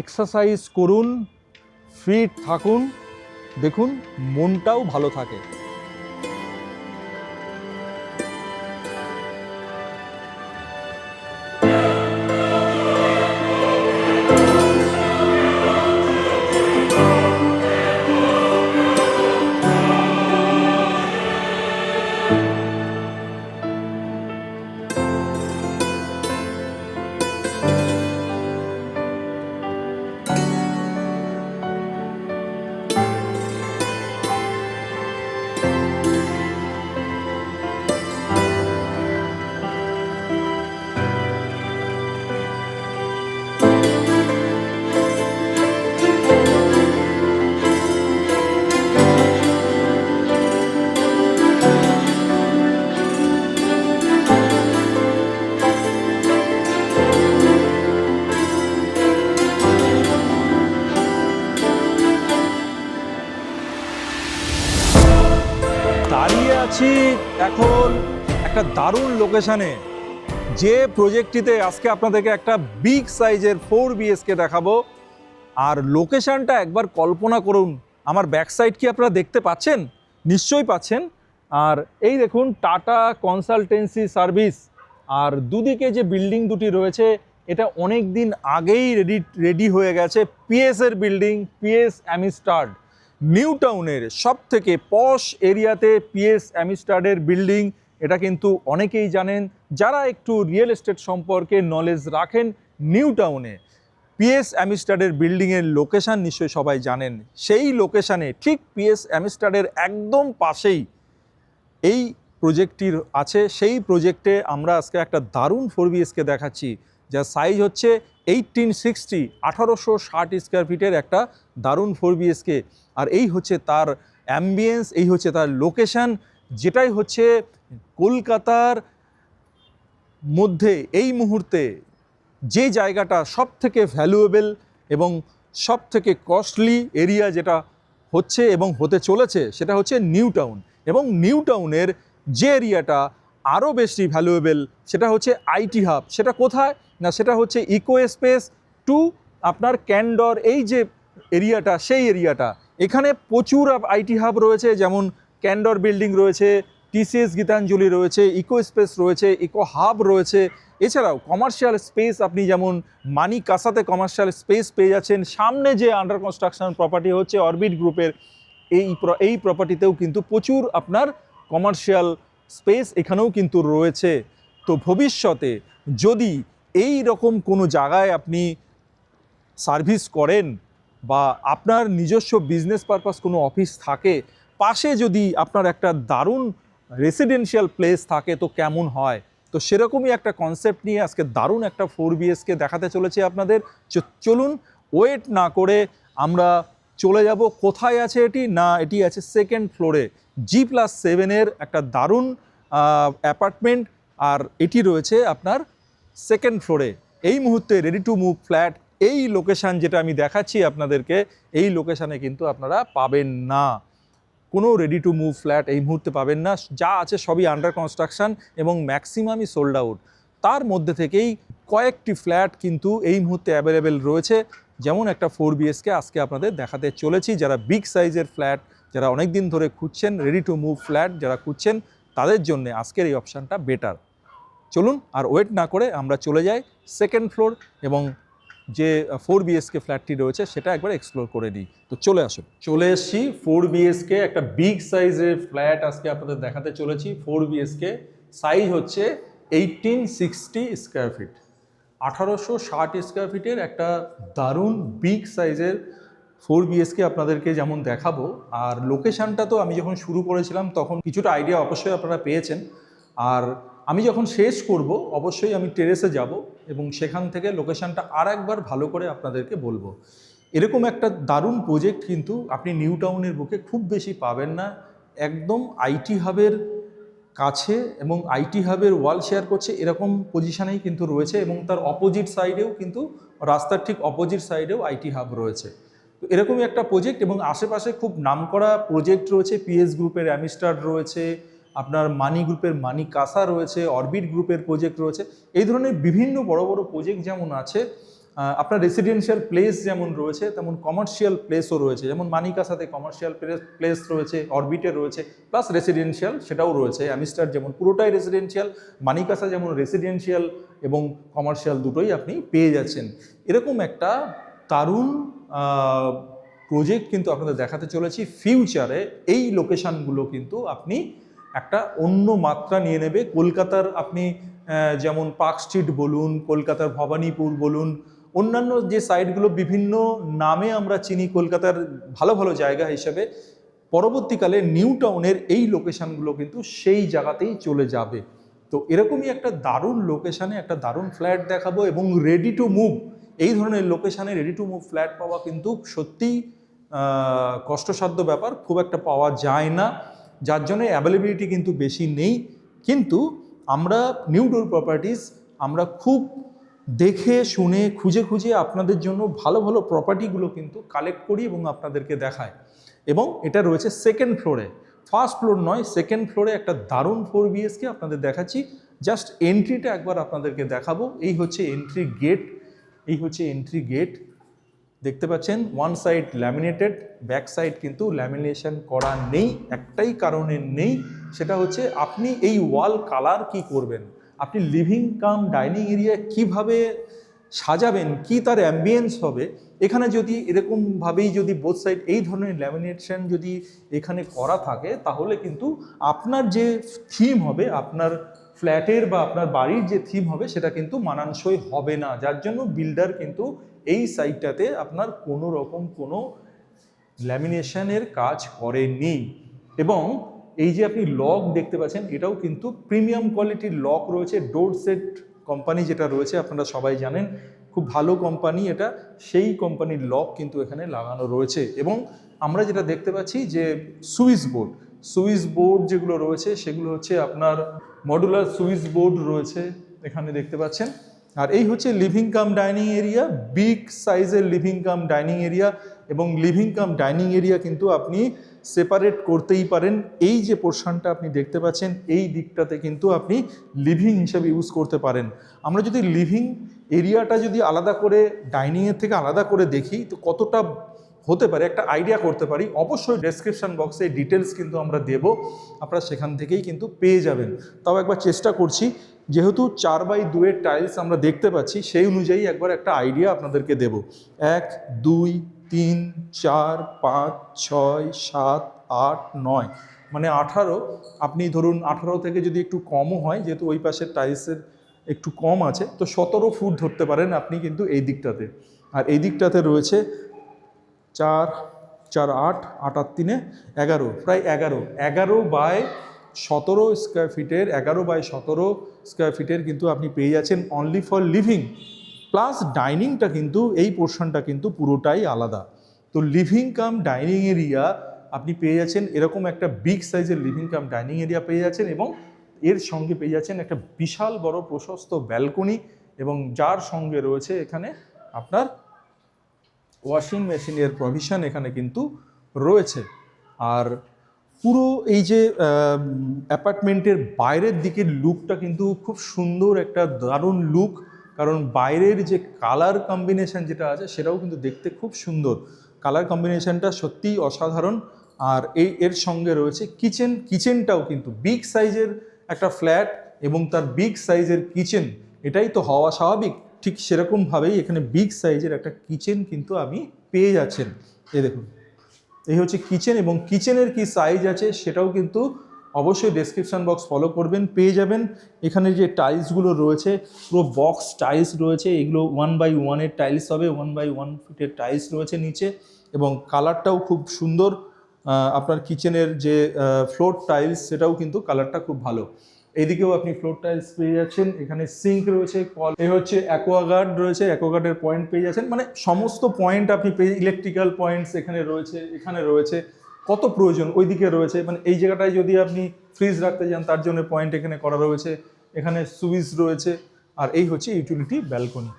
Exercise করুন fit থাকুন দেখুন মনটাও ভালো থাকে। দাঁড়িয়ে আছি এখন একটা দারুণ লোকেশানে যে প্রজেক্টটিতে আজকে আপনাদেরকে একটা বিগ সাইজের ফোর বিএসকে দেখাবো। আর লোকেশানটা একবার কল্পনা করুন, আমার ব্যাক সাইড কি আপনারা দেখতে পাচ্ছেন? নিশ্চয়ই পাচ্ছেন। আর এই দেখুন টাটা কনসালটেন্সি সার্ভিস আর দুদিকে যে বিল্ডিং দুটি রয়েছে, এটা অনেক দিন আগেই রেডি রেডি হয়ে গেছে। পিএসের বিল্ডিং পিএস অ্যামিস্টার্ড নিউ টাউনের সব থেকে পশ এরিয়াতে পিএস অ্যামিস্টার্ডের বিল্ডিং, এটা কিন্তু অনেকেই জানেন। যারা একটু রিয়েল এস্টেট সম্পর্কে নলেজ রাখেন, নিউ টাউনে পিএস অ্যামিস্টার্ডের বিল্ডিংয়ের লোকেশান নিশ্চয়ই সবাই জানেন। সেই লোকেশানে ঠিক পিএস অ্যামিস্টার্ডের একদম পাশেই এই প্রজেক্টটির আছে। সেই প্রজেক্টে আমরা আজকে একটা দারুণ ফোর বিএসকে দেখাচ্ছি। যার সাইজ হচ্ছে এইটিন সিক্সটি আঠারোশো ষাট স্কোয়ার ফিটের একটা দারুণ ফোর বিএসকে আর এই হচ্ছে তার অ্যাম্বিয়েন্স এই হচ্ছে তার লোকেশন যেটাই হচ্ছে কলকাতার মধ্যে এই মুহূর্তে যে জায়গাটা সব থেকে ভ্যালুয়েবল এবং সব থেকে কস্টলি এরিয়া যেটা হচ্ছে এবং হতে চলেছে সেটা হচ্ছে নিউ টাউন এবং নিউ টাউনের যে এরিয়াটা আরও বেশি ভ্যালুয়েবল সেটা হচ্ছে আইটি হাব। সেটা কোথায়? না, সেটা হচ্ছে ইকো স্পেস টু আপনার ক্যান্ডর এই যে এরিয়াটা, সেই এরিয়াটা। এখানে প্রচুর আইটি হাব রয়েছে, যেমন ক্যান্ডর বিল্ডিং রয়েছে টিসিএস গীতাঞ্জলি রয়েছে ইকো স্পেস রয়েছে ইকো হাব রয়েছে। এছাড়াও কমার্শিয়াল স্পেস আপনি যেমন মানি কাসাতে কমার্শিয়াল স্পেস পেয়ে যাচ্ছেন, সামনে যে আন্ডার কনস্ট্রাকশন প্রপার্টি হচ্ছে অরবিট গ্রুপের এই এই প্রপার্টিতেও কিন্তু প্রচুর আপনার কমার্শিয়াল স্পেস এখানেও কিন্তু রয়েছে। তো ভবিষ্যতে যদি এই রকম কোনো জায়গায় আপনি সার্ভিস করেন বা আপনার নিজস্ব বিজনেস পারপাস কোনো অফিস থাকে, পাশে যদি আপনার একটা দারুণ রেসিডেন্সিয়াল প্লেস থাকে তো কেমন হয়? তো সেরকমই একটা কনসেপ্ট নিয়ে আজকে দারুণ একটা ফোর বিএসকে দেখাতে চলেছি আপনাদের। চলুন ওয়েট না করে আমরা চলে যাব। কোথায় আছে এটি? না, এটি আছে সেকেন্ড ফ্লোরে জি প্লাস সেভেনের একটা দারুণ অ্যাপার্টমেন্ট আর এটি রয়েছে আপনার সেকেন্ড ফ্লোরে এই মুহূর্তে রেডি টু মুভ ফ্ল্যাট এই লোকেশান যেটা আমি দেখাচ্ছি আপনাদেরকে, এই লোকেশানে কিন্তু আপনারা পাবেন না। কোনো রেডি টু মুভ ফ্ল্যাট এই মুহূর্তে পাবেন না। যা আছে সবই আন্ডার কনস্ট্রাকশন এবং ম্যাক্সিমামই সোল্ড আউট তার মধ্যে থেকেই কয়েকটি ফ্ল্যাট কিন্তু এই মুহূর্তে অ্যাভেলেবেল রয়েছে। যেমন একটা ফোর বিএসকে আজকে আপনাদের দেখাতে চলেছি। যারা বিগ সাইজের ফ্ল্যাট যারা অনেক দিন ধরে খুঁজছেন রেডি টু মুভ ফ্ল্যাট যারা খুঁজছেন, তাদের জন্য আজকের এই অপশানটা বেটার চলুন আর ওয়েট না করে আমরা চলে যাই সেকেন্ড ফ্লোর এবং যে ফোর বিএসকে ফ্ল্যাটটি রয়েছে সেটা একবার এক্সপ্লোর করে নিই। তো চলে আসুন। চলে এসেছি ফোর বিএসকে একটা বিগ সাইজের ফ্ল্যাট আজকে আপনাদের দেখাতে চলেছি। ফোর বিএসকে সাইজ হচ্ছে এইটিন সিক্সটি স্কোয়ার ফিট আঠারোশো ষাট স্কোয়ার ফিটের একটা দারুণ বিগ সাইজের ফোর বিএসকে আপনাদেরকে যেমন দেখাবো। আর লোকেশানটা তো আমি যখন শুরু করেছিলাম তখন কিছুটা আইডিয়া অবশ্যই আপনারা পেয়েছেন। আর আমি যখন শেষ করব, অবশ্যই আমি টেরেসে যাব এবং সেখান থেকে লোকেশানটা আর একবার ভালো করে আপনাদেরকে বলব। এরকম একটা দারুণ প্রজেক্ট কিন্তু আপনি নিউ টাউনের বুকে খুব বেশি পাবেন না। একদম আইটি হাবের কাছে এবং আইটি হাবের ওয়াল শেয়ার করছে এরকম পজিশানেই কিন্তু রয়েছে এবং তার অপোজিট সাইডেও কিন্তু রাস্তার ঠিক অপোজিট সাইডেও আইটি হাব রয়েছে। তো এরকমই একটা প্রজেক্ট এবং আশেপাশে খুব নামকরা প্রজেক্ট রয়েছে পিএস গ্রুপের অ্যামিস্টার রয়েছে আপনার মানি গ্রুপের মানি কাসা রয়েছে, অরবিট গ্রুপের প্রজেক্ট রয়েছে, এই ধরনের বিভিন্ন বড় বড় প্রজেক্ট যেমন আছে আপনার রেসিডেন্সিয়াল প্লেস যেমন রয়েছে, তেমন কমার্শিয়াল প্লেসও রয়েছে, যেমন মানিকাসাতে কমার্শিয়াল প্লেস রয়েছে, অরবিটে রয়েছে প্লাস রেসিডেন্সিয়াল সেটাও রয়েছে অ্যামিস্টার যেমন, পুরোটাই রেসিডেন্সিয়াল মানিকাসা যেমন রেসিডেন্সিয়াল এবং কমার্শিয়াল দুটোই আপনি পেয়ে যাচ্ছেন। এরকম একটা দারুণ প্রজেক্ট কিন্তু আপনাদের দেখাতে চলেছি। ফিউচারে এই লোকেশানগুলো কিন্তু আপনি একটা অন্য মাত্রা নিয়ে নেবে। কলকাতার আপনি যেমন পার্ক স্ট্রিট বলুন, কলকাতার ভবানীপুর বলুন, অন্যান্য যে সাইটগুলো বিভিন্ন নামে আমরা চিনি কলকাতার ভালো ভালো জায়গা হিসেবে, পরবর্তীকালে নিউ টাউনের এই লোকেশানগুলো কিন্তু সেই জায়গাতেই চলে যাবে। তো এরকমই একটা দারুণ লোকেশানে একটা দারুণ ফ্ল্যাট দেখাবো এবং রেডি টু মুভ এই ধরনের লোকেশানে রেডি টু মুভ ফ্ল্যাট পাওয়া কিন্তু সত্যিই কষ্টসাধ্য ব্যাপার, খুব একটা পাওয়া যায় না। যার জন্য অ্যাভেলেবিলিটি কিন্তু বেশি নেই। কিন্তু আমরা নিউ ডোর প্রপার্টিস আমরা খুব দেখে, শুনে, খুঁজে খুঁজে আপনাদের জন্য ভালো ভালো প্রপার্টিগুলো কিন্তু কালেক্ট করি এবং আপনাদেরকে দেখায় এবং এটা রয়েছে সেকেন্ড ফ্লোরে ফার্স্ট ফ্লোর নয় সেকেন্ড ফ্লোরে একটা দারুণ ফোর বিএসকে আপনাদের দেখাচ্ছি। জাস্ট এন্ট্রিটা একবার আপনাদেরকে দেখাবো। এই হচ্ছে এন্ট্রি গেট এই হচ্ছে এন্ট্রি গেট দেখতে পাচ্ছেন one side laminated back side কিন্তু ল্যামিনেশন করা নেই, একটাই কারণে নেই, সেটা হচ্ছে আপনি এই ওয়াল কালার কি করবেন? আপনি লিভিং কাম ডাইনিং এরিয়া কীভাবে সাজাবেন, কি তার অ্যাম্বিয়েন্স হবে? এখানে যদি এরকমভাবেই যদি বোথ সাইড এই ধরনের ল্যামিনেশন যদি এখানে করা থাকে, তাহলে কিন্তু আপনার যে থিম হবে, আপনার ফ্ল্যাটের বা আপনার বাড়ির যে থিম হবে, সেটা কিন্তু মানানসই হবে না। যার জন্য বিল্ডার কিন্তু এই সাইটটাতে আপনার কোনো রকম কোনো ল্যামিনেশনের কাজ করেনি। এবং এই যে আপনি লক দেখতে পাচ্ছেন, এটাও কিন্তু প্রিমিয়াম কোয়ালিটির লক রয়েছে। ডোর সেট কোম্পানি যেটা রয়েছে, আপনারা সবাই জানেন, খুব ভালো কোম্পানি এটা। সেই কোম্পানির লক কিন্তু এখানে লাগানো রয়েছে। এবং আমরা যেটা দেখতে পাচ্ছি যে সুইচ বোর্ড সুইচ বোর্ড যেগুলো রয়েছে, সেগুলো হচ্ছে আপনার মডুলার সুইচ বোর্ড রয়েছে। এখানে দেখতে পাচ্ছেন। আর এই হচ্ছে living cum dining area big সাইজের লিভিং কাম ডাইনিং এরিয়া এবং লিভিং কাম ডাইনিং এরিয়া কিন্তু আপনি সেপারেট করতেই পারেন। এই যে পোর্শনটা আপনি দেখতে পাচ্ছেন, এই দিকটাতে কিন্তু আপনি লিভিং হিসাবে ইউজ করতে পারেন। আমরা যদি লিভিং এরিয়াটা যদি আলাদা করে ডাইনিংয়ের থেকে আলাদা করে দেখি, তো কতটা হতে পারে, একটা আইডিয়া করতে পারি। অবশ্যই ডেসক্রিপশন বক্সে ডিটেলস কিন্তু আমরা দেব। আপনারা সেখান থেকেই কিন্তু পেয়ে যাবেন। তাও একবার চেষ্টা করছি যেহেতু চার বাই দুয়ের টাইলস আমরা দেখতে পাচ্ছি, সেই অনুযায়ী একবার একটা আইডিয়া আপনাদেরকে দেব। এক, দুই, তিন, চার, পাঁচ, ছয়, সাত, আট, নয়। মানে আঠারো, আপনি ধরুন আঠারো থেকে যদি একটু কমও হয়, যেহেতু ওই পাশের টাইলসের একটু কম আছে, তো সতেরো ফুট ধরতে পারেন আপনি কিন্তু এই দিকটাতে। আর এই দিকটাতে রয়েছে চার চার আট আট আট তিনে এগারো, প্রায় এগারো। এগারো বাই সতেরো স্কোয়ার ফিটের এগারো বাই সতেরো স্কোয়ার ফিটের কিন্তু আপনি পেয়ে যাচ্ছেন অনলি ফর লিভিং প্লাস ডাইনিংটা কিন্তু, এই পোর্শনটা কিন্তু পুরোটাই আলাদা। তো লিভিং কাম ডাইনিং এরিয়া আপনি পেয়ে যাচ্ছেন, এরকম একটা বিগ সাইজের লিভিং কাম ডাইনিং এরিয়া পেয়ে যাচ্ছেন এবং এর সঙ্গে পেয়ে যাচ্ছেন একটা বিশাল বড় প্রশস্ত ব্যালকনি এবং যার সঙ্গে রয়েছে এখানে আপনার ওয়াশিং মেশিনের প্রভিশন এখানে কিন্তু রয়েছে। আর পুরো এই যে অ্যাপার্টমেন্টের বাইরের দিকের লুকটা কিন্তু খুব সুন্দর, একটা দারুণ লুক। কারণ বাইরের যে কালার কম্বিনেশন যেটা আছে, সেটাও কিন্তু দেখতে খুব সুন্দর। কালার কম্বিনেশনটা সত্যিই অসাধারণ। আর এই, এর সঙ্গে রয়েছে কিচেন, কিচেনটাও কিন্তু বিগ সাইজের একটা ফ্ল্যাট এবং তার বিগ সাইজের কিচেন। এটাই তো হওয়া স্বাভাবিক। ঠিক সেরকমভাবেই এখানে বিগ সাইজের একটা কিচেন কিন্তু আমি পেয়ে যাচ্ছেন। এই দেখুন। এই হচ্ছে কিচেন এবং কিচেনের কি সাইজ আছে সেটাও কিন্তু অবশ্যই ডেসক্রিপশন বক্স ফলো করবেন, পেয়ে যাবেন। এখানে যে টাইলসগুলো রয়েছে, পুরো বক্স টাইলস রয়েছে, এগুলো ওয়ান বাই ওয়ানের টাইলস হবে ওয়ান বাই ওয়ান ফিটের টাইলস রয়েছে নিচে এবং কালারটাও খুব সুন্দর। আপনার কিচেনের যে ফ্লোর টাইলস সেটাও কিন্তু কালারটা খুব ভালো। এইদিকেও আপনি ফ্লোর টাইলস পেয়ে যাচ্ছেন, এখানে সিঙ্ক রয়েছে কল এ হচ্ছে অ্যাকোয়াগার্ড রয়েছে অ্যাকোয়াগার্ডের পয়েন্ট পেয়ে যাচ্ছেন। মানে সমস্ত পয়েন্ট আপনি পেয়ে ইলেকট্রিক্যাল পয়েন্টস এখানে রয়েছে এখানে রয়েছে। কত প্রয়োজন? ওইদিকে রয়েছে। মানে এই জায়গাটায় যদি আপনি ফ্রিজ রাখতে যান, তার জন্য পয়েন্ট এখানে করা রয়েছে। এখানে সুইচ রয়েছে। আর এই হচ্ছে ইউটিলিটি ব্যালকনি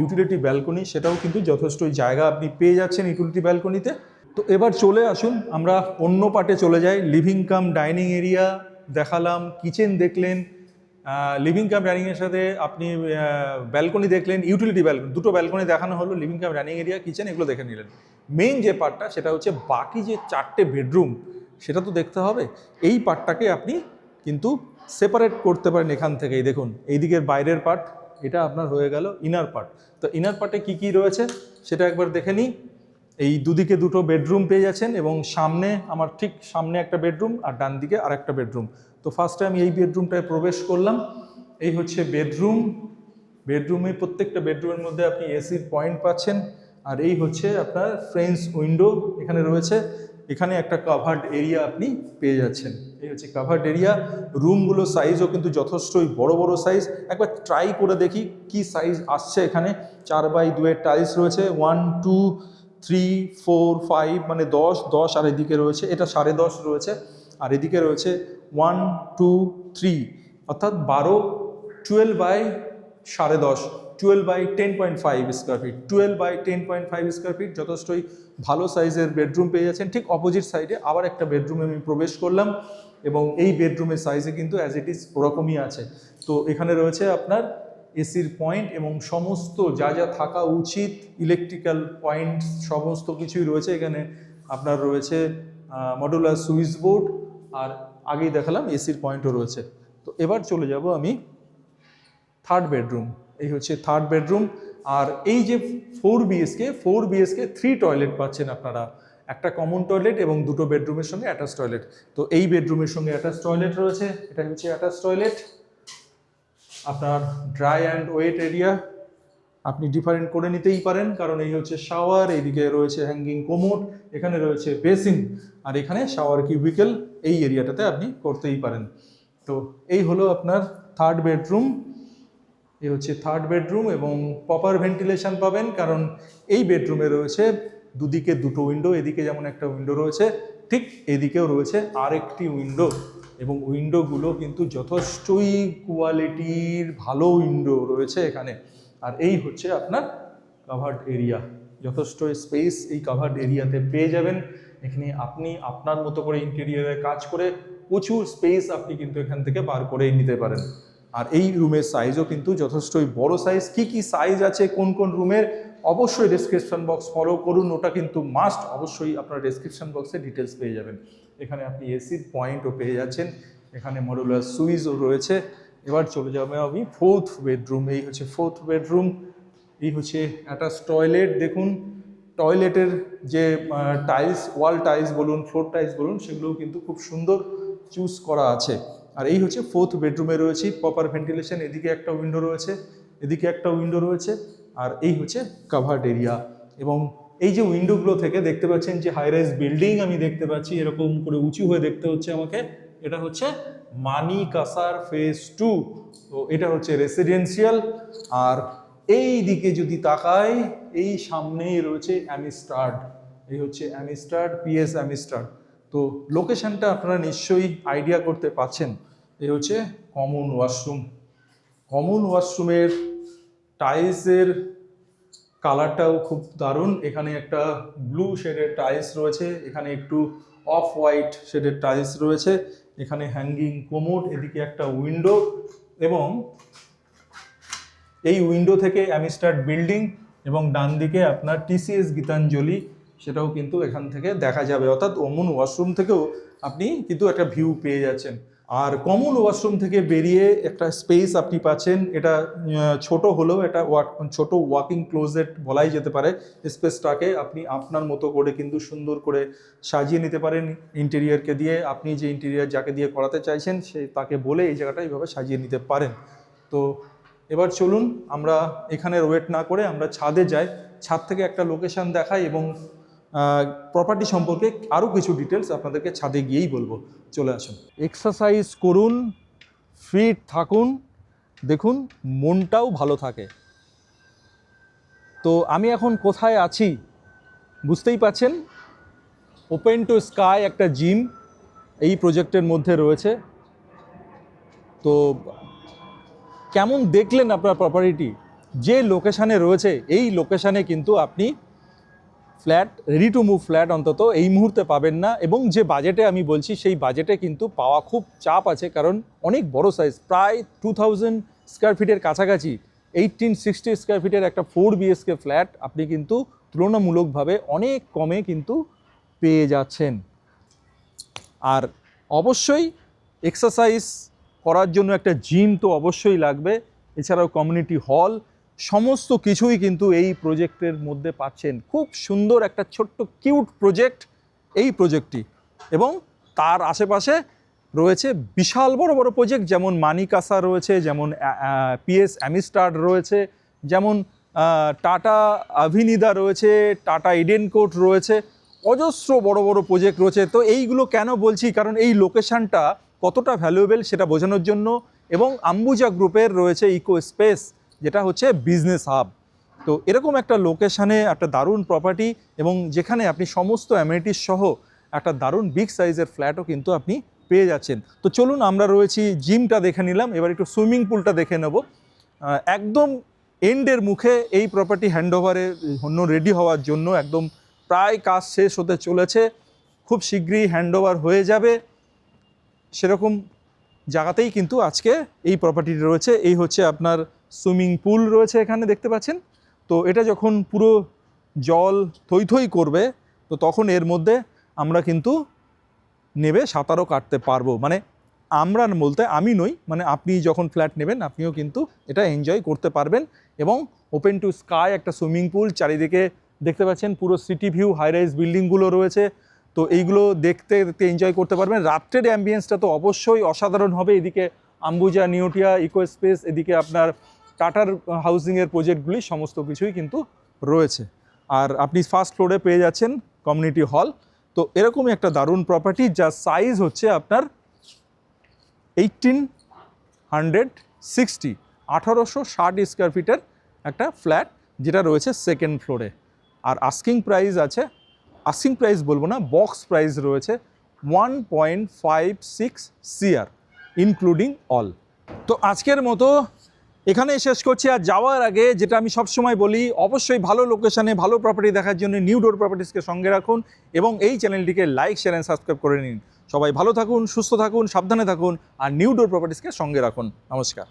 ইউটিলিটি ব্যালকনি সেটাও কিন্তু যথেষ্ট জায়গা আপনি পেয়ে যাচ্ছেন ইউটিলিটি ব্যালকনিতে তো। এবার চলে আসুন, আমরা অন্য পার্টে চলে যাই। লিভিং কাম ডাইনিং এরিয়া দেখালাম কিচেন দেখলেন লিভিং কাম রানিংয়ের সাথে আপনি ব্যালকনি দেখলেন ইউটিলিটি ব্যালকনি দুটো ব্যালকনি দেখানো হলো living cum running area kitchen এগুলো দেখে নিলেন। মেইন যে পার্টটা সেটা হচ্ছে বাকি যে চারটে বেডরুম সেটা তো দেখতে হবে। এই পার্টটাকে আপনি কিন্তু সেপারেট করতে পারেন এখান থেকেই। দেখুন এই দিকের বাইরের পার্ট এটা আপনার হয়ে গেল ইনার পার্ট তো ইনার পার্টে কি কি রয়েছে, সেটা একবার দেখে নিই। এই দুদিকে দুটো বেডরুম পেয়ে যাচ্ছেন এবং সামনে, আমার ঠিক সামনে একটা বেডরুম আর ডান দিকে আর একটা বেডরুম তো ফার্স্টে আমি এই বেডরুমটায় প্রবেশ করলাম। এই হচ্ছে বেডরুম বেডরুমে প্রত্যেকটা বেডরুমের মধ্যে আপনি এসির পয়েন্ট পাচ্ছেন। আর এই হচ্ছে আপনার ফ্রেঞ্চ উইন্ডো এখানে রয়েছে। এখানে একটা কাভার্ড এরিয়া আপনি পেয়ে যাচ্ছেন। এই হচ্ছে কাভার্ড এরিয়া রুমগুলো সাইজও কিন্তু যথেষ্টই বড় বড় সাইজ একবার ট্রাই করে দেখি কি সাইজ আসছে এখানে। চার বাই দুয়ের টাইলস রয়েছে। One two three four five মানে দশ দশ আর এদিকে রয়েছে, এটা সাড়ে দশ রয়েছে, আর এদিকে রয়েছে ওয়ান টু থ্রি অর্থাৎ বারো টুয়েলভ বাই সাড়ে দশ twelve by ten point five square feet twelve by ten point five square feet যথেষ্টই ভালো সাইজের বেডরুম পেয়ে যাচ্ছেন, ঠিক অপোজিট সাইডে আবার একটা বেডরুমে আমি প্রবেশ করলাম, এবং এই বেডরুমের সাইজে কিন্তু অ্যাজ ইট ইজ ওরকমই আছে, তো এখানে রয়েছে আপনার এসির পয়েন্ট এবং সমস্ত যা যা থাকা উচিত ইলেকট্রিক্যাল পয়েন্ট সমস্ত কিছুই রয়েছে এখানে। আপনার রয়েছে মডুলার সুইচ বোর্ড আর আগেই দেখালাম এসির পয়েন্টও রয়েছে। তো এবার চলে যাব আমি থার্ড বেডরুম এই হচ্ছে থার্ড বেডরুম আর এই যে four BHK four BHK three toilet পাচ্ছেন আপনারা। একটা কমন টয়লেট এবং দুটো বেডরুমের সঙ্গে অ্যাটাচ টয়লেট তো এই বেডরুমের সঙ্গে অ্যাটাচ টয়লেট রয়েছে এটা হচ্ছে অ্যাটাচ টয়লেট আপনার ড্রাই অ্যান্ড ওয়েট এরিয়া আপনি ডিফারেন্ট করে নিতেই পারেন, কারণ এই হচ্ছে শাওয়ার এইদিকে রয়েছে হ্যাঙ্গিং কোমোড এখানে রয়েছে বেসিন আর এখানে শাওয়ার কিউবিকেল এই এরিয়াটাতে আপনি করতেই পারেন। তো এই হলো আপনার থার্ড বেডরুম এই হচ্ছে থার্ড বেডরুম এবং প্রপার ভেন্টিলেশন পাবেন, কারণ এই বেডরুমে রয়েছে দুদিকে দুটো উইন্ডো এদিকে যেমন একটা উইন্ডো রয়েছে ঠিক এদিকেও রয়েছে আরেকটি উইন্ডো এবং উইন্ডোগুলো কিন্তু যথেষ্টই কোয়ালিটির ভালো উইন্ডো রয়েছে এখানে। আর এই হচ্ছে আপনার কাভার্ড এরিয়া যথেষ্ট স্পেস এই কাভার্ড এরিয়াতে পেয়ে যাবেন। এখানে আপনি আপনার মতো করে ইন্টেরিয়ারে কাজ করে প্রচুর স্পেস আপনি কিন্তু এখান থেকে বার করে নিতে পারেন। আর এই রুমের সাইজও কিন্তু যথেষ্টই বড় সাইজ কি কি সাইজ আছে? কোন কোন রুমের অবশ্যই ডেসক্রিপশন বক্স ফলো করুন। ওটা কিন্তু মাস্ট অবশ্যই আপনার ডেসক্রিপশন বক্সে ডিটেলস পেয়ে যাবেন। এখানে আপনি এসির পয়েন্টও পেয়ে যাচ্ছেন। এখানে মডুলার সুইচও রয়েছে। এবার চলে যাবে আমি ফোর্থ বেডরুম এই হচ্ছে ফোর্থ বেডরুম এই হচ্ছে অ্যাটাচ টয়লেট দেখুন টয়লেটের যে টাইলস ওয়াল টাইলস বলুন ফ্লোর টাইলস বলুন, সেগুলোও কিন্তু খুব সুন্দর চুজ করা আছে। আর এই হচ্ছে ফোর্থ বেডরুমে রয়েছে। প্রপার ভেন্টিলেশন এদিকে একটা উইন্ডো রয়েছে। এদিকে একটা উইন্ডো রয়েছে। আর এই হচ্ছে কাভার্ড এরিয়া এবং এই যে উইন্ডোগুলো থেকে দেখতে পাচ্ছেন যে হাই রাইজ বিল্ডিং আমি দেখতে পাচ্ছি, এরকম করে উঁচু হয়ে দেখতে হচ্ছে আমাকে, এটা হচ্ছে মানি কাসার ফেজ টু তো এটা হচ্ছে রেসিডেন্সিয়াল আর এই দিকে যদি তাকাই, এই সামনেই রয়েছে অ্যামিস্টার্ড এই হচ্ছে অ্যামিস্টার্ড পিএস অ্যামিস্টার্ড তো লোকেশনটা আপনারা নিশ্চয়ই আইডিয়া করতে পাচ্ছেন। এই হচ্ছে কমন ওয়াশরুম কমন ওয়াশরুমের টাইলসের কালারটাও খুব দারুণ। এখানে একটা ব্লু শেডের টাইলস রয়েছে, এখানে একটু অফ হোয়াইট শেডের টাইলস রয়েছে, এখানে হ্যাঙ্গিং কোমোড এদিকে একটা উইন্ডো এবং এই উইন্ডো থেকে অ্যামিস্টার্ড বিল্ডিং এবং ডান দিকে আপনার টিসিএস গীতাঞ্জলি, সেটাও কিন্তু এখান থেকে দেখা যাবে। অর্থাৎ অমন ওয়াশরুম থেকেও আপনি কিন্তু একটা ভিউ পেয়ে যাচ্ছেন। আর কমন ওয়াশরুম থেকে বেরিয়ে একটা স্পেস আপনি পাচ্ছেন। এটা ছোট হলেও এটা ছোট ওয়াকিং ক্লোজেট বলাই যেতে পারে। স্পেসটাকে আপনি আপনার মতো করে কিন্তু সুন্দর করে সাজিয়ে নিতে পারেন ইন্টেরিয়ারকে দিয়ে। আপনি যে ইন্টেরিয়ার যাকে দিয়ে করাতে চাইছেন, সে তাকে বলে এই জায়গাটা এইভাবে সাজিয়ে নিতে পারেন। তো এবার চলুন, আমরা এখানে ওয়েট না করে আমরা ছাদে যাই। ছাদ থেকে একটা লোকেশন দেখাই এবং প্রপার্টি সম্পর্কে আরও কিছু ডিটেলস আপনাদেরকে ছাদে গিয়েই বলব। চলে আসুন। এক্সারসাইজ করুন ফিট থাকুন, দেখুন মনটাও ভালো থাকে। তো আমি এখন কোথায় আছি বুঝতেই পাচ্ছেন? ওপেন টু স্কাই একটা জিম এই প্রজেক্টের মধ্যে রয়েছে। তো কেমন দেখলেন আপনার প্রপার্টি যে লোকেশানে রয়েছে, এই লোকেশানে কিন্তু আপনি flat ready to move flat অন্তত এই মুহূর্তে পাবেন না এবং যে বাজেটে আমি বলছি সেই বাজেটে কিন্তু পাওয়া খুব চাপ আছে কারণ অনেক বড় সাইজ প্রায় টু থাউজেন্ড স্কোয়ার ফিটের কাছাকাছি এইটিন সিক্সটি স্কোয়ার ফিটের একটা ফোর বিএসকে ফ্ল্যাট আপনি কিন্তু তুলনামূলকভাবে অনেক কমে কিন্তু পেয়ে যাচ্ছেন। আর অবশ্যই এক্সারসাইজ করার জন্য একটা জিম তো অবশ্যই লাগবে, এছাড়াও কমিউনিটি হল সমস্ত কিছুই কিন্তু এই প্রজেক্টের মধ্যে পাচ্ছেন। খুব সুন্দর একটা ছোট্ট কিউট প্রজেক্ট এই প্রজেক্টটি। এবং তার আশেপাশে রয়েছে বিশাল বড় বড় প্রজেক্ট যেমন মানিকাসা রয়েছে, যেমন পিএস অ্যামিস্টার রয়েছে, যেমন টাটা আভিনিদা রয়েছে, টাটা ইডেন কোর্ট রয়েছে। অজস্র বড় বড় প্রজেক্ট রয়েছে। তো এইগুলো কেন বলছি? কারণ এই লোকেশনটা কতটা ভ্যালুয়েবল সেটা বোঝানোর জন্য। এবং আম্বুজা গ্রুপের রয়েছে ইকো স্পেস যেটা হচ্ছে বিজনেস হাব তো এরকম একটা লোকেশানে একটা দারুণ প্রপার্টি এবং যেখানে আপনি সমস্ত অ্যামিনিটিস সহ একটা দারুণ বিগ সাইজের ফ্ল্যাটও কিন্তু আপনি পেয়ে যাচ্ছেন। তো চলুন আমরা রয়েছি জিমটা দেখে নিলাম, এবার একটু সুইমিং পুলটা দেখে নেব। একদম এন্ডের মুখে এই প্রপার্টি হ্যান্ডওভারের অন্য রেডি হওয়ার জন্য একদম প্রায় কাজ শেষ হতে চলেছে। খুব শীঘ্রই হ্যান্ডওভার হয়ে যাবে। সেরকম জায়গাতেই কিন্তু আজকে এই প্রপার্টিটি রয়েছে। এই হচ্ছে আপনার সুইমিং পুল রয়েছে এখানে, দেখতে পাচ্ছেন? তো এটা যখন পুরো জল থই থই করবে, তো তখন এর মধ্যে আমরা কিন্তু নেবে, সাঁতারও কাটতে পারব। মানে আমরা বলতে আমি নই মানে আপনি যখন ফ্ল্যাট নেবেন, আপনিও কিন্তু এটা এনজয় করতে পারবেন এবং ওপেন টু স্কাই একটা সুইমিং পুল চারিদিকে দেখতে পাচ্ছেন, পুরো সিটি ভিউ হাই রাইজ বিল্ডিংগুলো রয়েছে। তো এইগুলো দেখতে দেখতে এনজয় করতে পারবেন। রাত্রের অ্যাম্বিয়েন্সটা তো অবশ্যই অসাধারণ হবে। এদিকে আম্বুজা নিউটিয়া ইকো স্পেস এদিকে আপনার টাটার হাউজিংয়ের প্রজেক্টগুলি সমস্ত কিছুই কিন্তু রয়েছে। আর আপনি ফার্স্ট ফ্লোরে পেয়ে যাচ্ছেন কমিউনিটি হল তো এরকমই একটা দারুণ প্রপার্টি যার সাইজ হচ্ছে আপনার এইটিন হান্ড্রেড সিক্সটি আঠারোশো ষাট স্কোয়ার ফিটের একটা ফ্ল্যাট যেটা রয়েছে সেকেন্ড ফ্লোরে আর আস্কিং প্রাইস আছে আস্কিং প্রাইস বলব না বক্স প্রাইস রয়েছে one point five six CR including all তো আজকের মতো এখানে শেষ করছি। আর যাওয়ার আগে যেটা আমি সবসময় বলি, অবশ্যই ভালো লোকেশানে ভালো প্রপার্টি দেখার জন্য নিউ ডোর প্রপার্টিসকে সঙ্গে রাখুন এবং এই চ্যানেলটিকে লাইক শেয়ার অ্যান্ড সাবস্ক্রাইব করে নিন। সবাই ভালো থাকুন, সুস্থ থাকুন, সাবধানে থাকুন, আর নিউ ডোর প্রপার্টিসকে সঙ্গে রাখুন। নমস্কার।